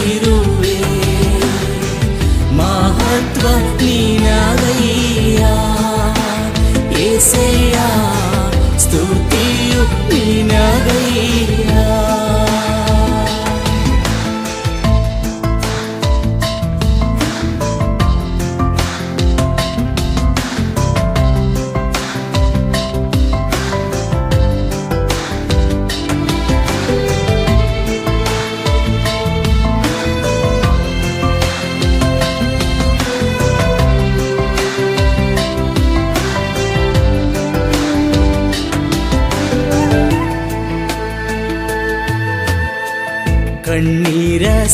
You.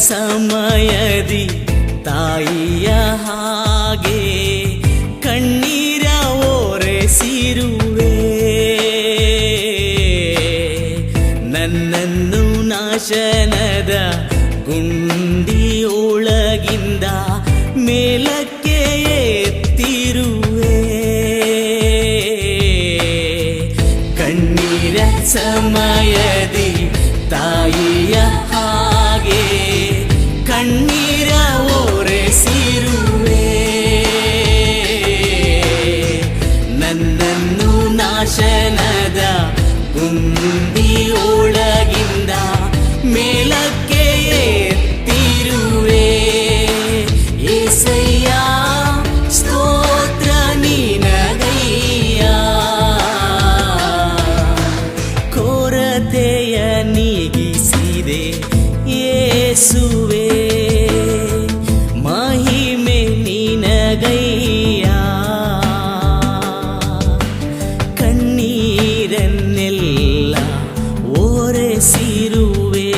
ಸಮಯದಿ ತಾಯಿಯ ಹಾಗೆ இயேசுவே மகிமே நினகையா. கண்ணீரன்னெல்லா ஒரே சிறுவே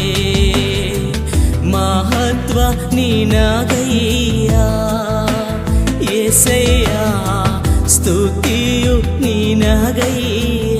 மகத்வ நினகையா. ஏசையா ಸ್ತುತಿಯು ನಿನಗೈಯ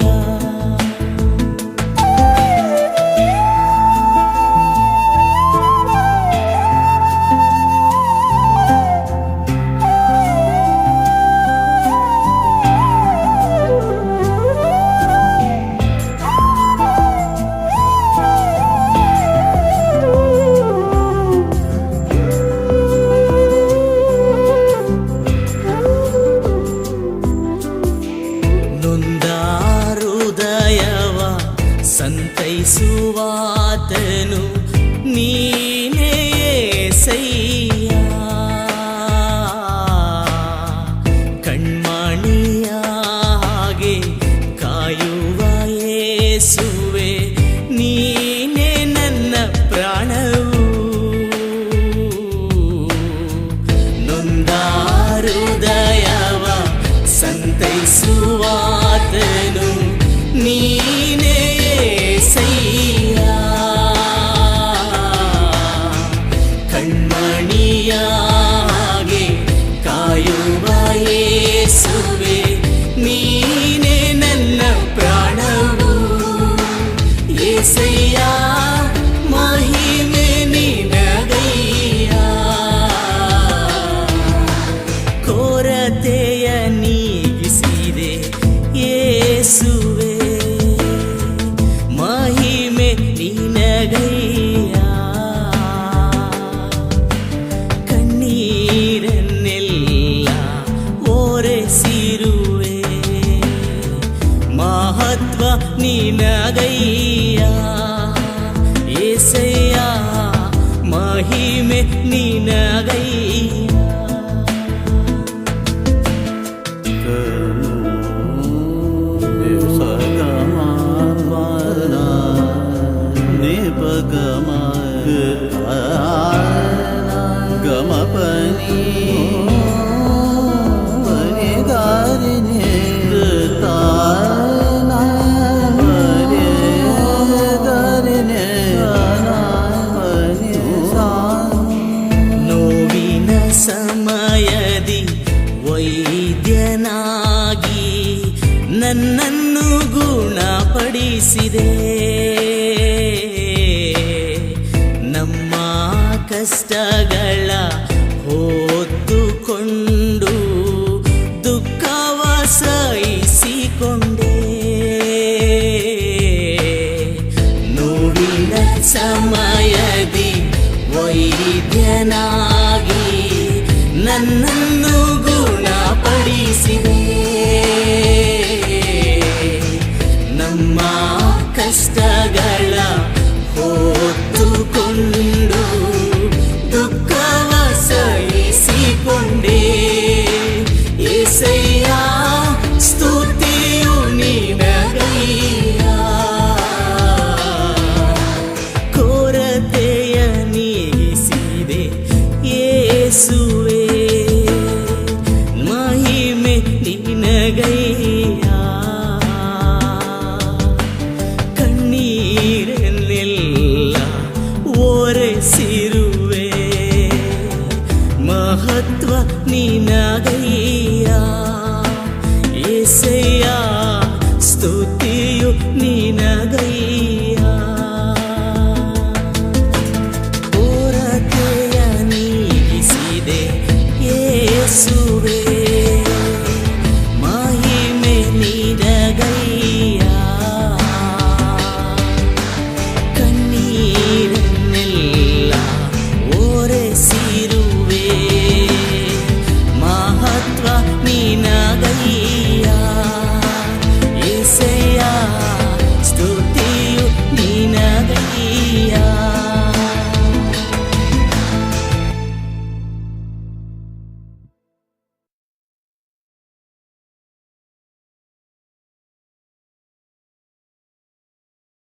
ನಿನಗಯ್ಯಾ ಏಸಯ್ಯ ಮಹಿಮೆ ನಿನಗಯ್ಯ ಪನಿ ಸಾ ನೋವಿನ ಸಮಯದಿ ವೈದ್ಯನಾಗಿ ನನ್ನನ್ನು ಗುಣಪಡಿಸಿದೆ. ಕಷ್ಟಗಳ ಹೊತ್ತುಕೊಂಡು ದುಃಖವ ಸಹಿಸಿಕೊಂಡೆ ನೋವಿನ ಸಮಯದಿ ವೈದ್ಯನಾಗಿ ನನ್ನನ್ನು ಗುಣಪಡಿಸಿದೆ. ನಮ್ಮ ಕಷ್ಟಗಳ